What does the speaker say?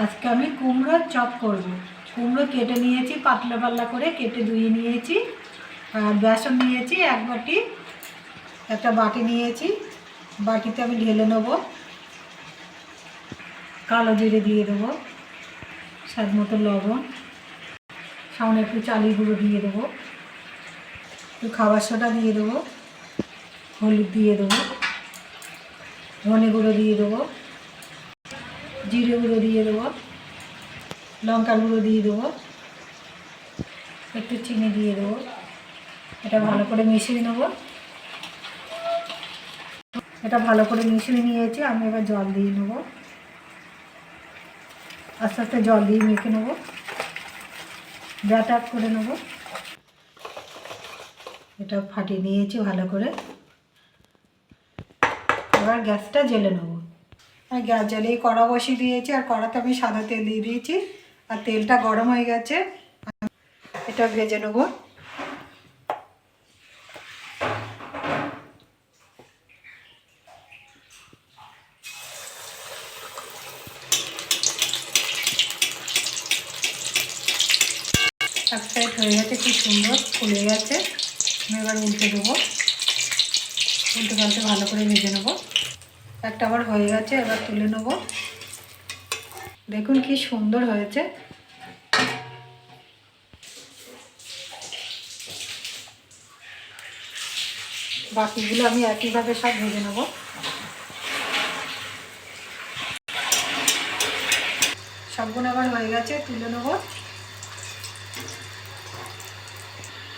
আজকে আমি কুমড়োর চপ করব। কুমড়ো কেটে নিয়েছি, পাতলা পাতলা করে কেটে ধুয়ে নিয়েছি। আর বেসন নিয়েছি, এক বাটি, একটা বাটি নিয়েছি। বাটিতে আমি ঢেলে নেব। কালো জিরে দিয়ে দেবো, স্বাদ মতো লবণ। সামনে একটু চালি গুঁড়ো দিয়ে দেবো। একটু খাবার সোডা দিয়ে দেবো। হলুদ দিয়ে দেবো। ধনে গুঁড়ো দিয়ে দেবো। জিরে গুঁড়ো দিয়ে দেবো। লঙ্কার গুঁড়ো দিয়ে দেবো। একটু চিনি দিয়ে দেবো। এটা ভালো করে মিশিয়ে নেব। এটা ভালো করে মিশিয়ে নিয়েছি, আমি এবার জল দিয়ে নেব। আস্তে আস্তে জল দিয়ে মেখে নেব। ব্যাটার করে নেব। এটা ফাটিয়ে নিয়েছি ভালো করে। এবার গ্যাসটা জেলে নেব। গ্যাস জ্বালিয়ে কড়া বসিয়ে দিয়েছি, আর কড়াতে আমি সাদা তেল দিয়ে দিয়েছি। আর তেলটা গরম হয়ে গেছে। এটা ভেজে নেব। এক সাইড হয়ে গেছে কি সুন্দর ফুলে গেছে। আমি এবার উল্টে দেবো। উল্টে পাল্টে ভালো করে ভেজে নেব। একটা আবার হয়ে গেছে, এবার তুলে নেব। দেখুন কি সুন্দর হয়েছে। বাকিগুলো আমি একইভাবে সব ভেজে নেব। সবগুলো আবার হয়ে গেছে, তুলে নেব।